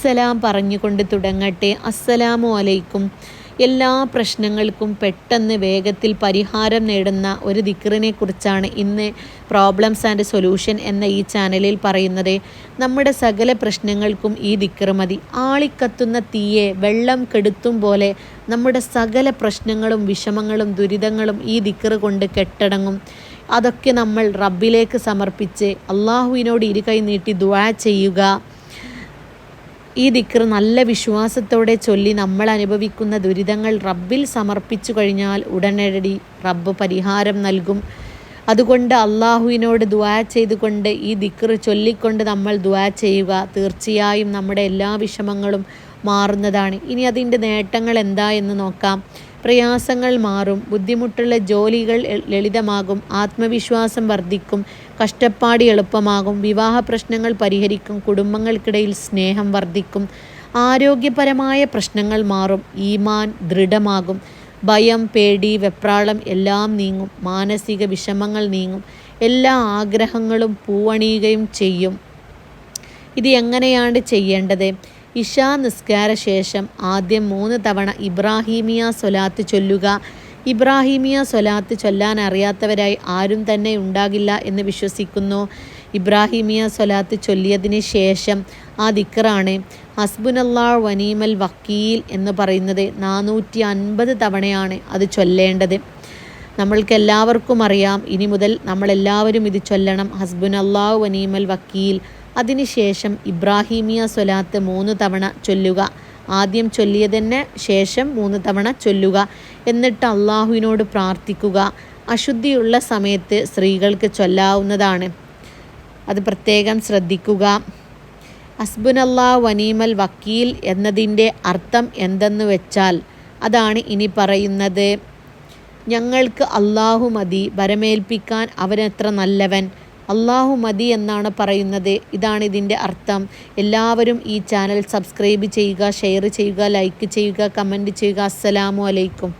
അസ്സലാം പറഞ്ഞുകൊണ്ട് തുടങ്ങട്ടെ. അസ്സലാമു അലൈക്കും. എല്ലാ പ്രശ്നങ്ങൾക്കും പെട്ടെന്ന് വേഗത്തിൽ പരിഹാരം നേടുന്ന ഒരു ദിക്റിനെ കുറിച്ചാണ് ഇന്ന് പ്രോബ്ലംസ് ആൻഡ് സൊല്യൂഷൻ എന്ന ഈ ചാനലിൽ പറയുന്നത്. നമ്മുടെ സകല പ്രശ്നങ്ങൾക്കും ഈ ദിക്റ് മതി. ആളിക്കത്തുന്ന തീയെ വെള്ളം കെടുത്തും പോലെ നമ്മുടെ സകല പ്രശ്നങ്ങളും വിഷമങ്ങളും ദുരിതങ്ങളും ഈ ദിക്റ് കൊണ്ട് കെട്ടടങ്ങും. അതൊക്കെ നമ്മൾ റബ്ബിലേക്ക് സമർപ്പിച്ച് അള്ളാഹുവിനോട് ഇരുകൈ നീട്ടി ദുവാ ചെയ്യുക. ഈ ദിക്ർ നല്ല വിശ്വാസത്തോടെ ചൊല്ലി നമ്മൾ അനുഭവിക്കുന്ന ദുരിതങ്ങൾ റബ്ബിൽ സമർപ്പിച്ചു കഴിഞ്ഞാൽ ഉടനടി റബ്ബ് പരിഹാരം നൽകും. അതുകൊണ്ട് അള്ളാഹുവിനോട് ദുവാ ചെയ്തുകൊണ്ട് ഈ ദിക്ർ ചൊല്ലിക്കൊണ്ട് നമ്മൾ ദുവാ ചെയ്യുക തീർച്ചയായും നമ്മുടെ എല്ലാ വിഷമങ്ങളും മാറുന്നതാണ്. ഇനി അതിന്റെ നേട്ടങ്ങൾ എന്താ എന്ന് നോക്കാം. പ്രയാസങ്ങൾ മാറും ബുദ്ധിമുട്ടുള്ള ജോലികൾ ലളിതമാകും ആത്മവിശ്വാസം വർദ്ധിക്കും കഷ്ടപ്പാട് എളുപ്പമാകും വിവാഹ പ്രശ്നങ്ങൾ പരിഹരിക്കും കുടുംബങ്ങൾക്കിടയിൽ സ്നേഹം വർദ്ധിക്കും ആരോഗ്യപരമായ പ്രശ്നങ്ങൾ മാറും ഈമാൻ ദൃഢമാകും ഭയം പേടി വെപ്രാളം എല്ലാം നീങ്ങും മാനസിക വിഷമങ്ങൾ നീങ്ങും എല്ലാ ആഗ്രഹങ്ങളും പൂവണിയുകയും ചെയ്യും. ഇത് എങ്ങനെയാണ് ചെയ്യേണ്ടത്? ഇഷാ നിസ്കാര ശേഷം ആദ്യം മൂന്ന് തവണ ഇബ്രാഹീമിയ സ്വലാത്ത് ചൊല്ലുക. ഇബ്രാഹീമിയ സ്വലാത്ത് ചൊല്ലാൻ അറിയാത്തവരായി ആരും തന്നെ ഉണ്ടാകില്ല എന്ന് വിശ്വസിക്കുന്നു. ഇബ്രാഹീമിയ സ്വലാത്ത് ചൊല്ലിയതിന് ശേഷം ആ ദിക്കറാണ് ഹസ്ബുനല്ലാ വനീമൽ വക്കീൽ എന്ന് പറയുന്നത് നാനൂറ്റി അൻപത് തവണയാണ് അത് ചൊല്ലേണ്ടത്. നമ്മൾക്ക് എല്ലാവർക്കും അറിയാം ഇനി മുതൽ നമ്മളെല്ലാവരും ഇത് ചൊല്ലണം അള്ളാഹു വനീമൽ വക്കീൽ. അതിനുശേഷം ഇബ്രാഹീമിയ സ്വലാത്ത് മൂന്ന് തവണ ചൊല്ലുക. ആദ്യം ചൊല്ലിയതിന് ശേഷം മൂന്ന് തവണ ചൊല്ലുക. എന്നിട്ട് അള്ളാഹുവിനോട് പ്രാർത്ഥിക്കുക. അശുദ്ധിയുള്ള സമയത്ത് സ്ത്രീകൾക്ക് ചൊല്ലാവുന്നതാണ്. അത് പ്രത്യേകം ശ്രദ്ധിക്കുക. അസ്ബുനല്ലാ വനീമൽ വക്കീൽ എന്നതിന്റെ അർത്ഥം എന്തെന്ന് വെച്ചാൽ അതാണ് ഇനി പറയുന്നത്. ഞങ്ങൾക്ക് അള്ളാഹു മതി. വരമേൽപ്പിക്കാൻ അവനെത്ര നല്ലവൻ. അള്ളാഹു മതി എന്നാണ് പറയുന്നത്. ഇതാണ് ഇതിന്റെ അർത്ഥം. എല്ലാവരും ഈ ചാനൽ സബ്സ്ക്രൈബ് ചെയ്യുക ഷെയർ ചെയ്യുക ലൈക്ക് ചെയ്യുക കമന്റ് ചെയ്യുക. അസ്സലാമു അലൈക്കും.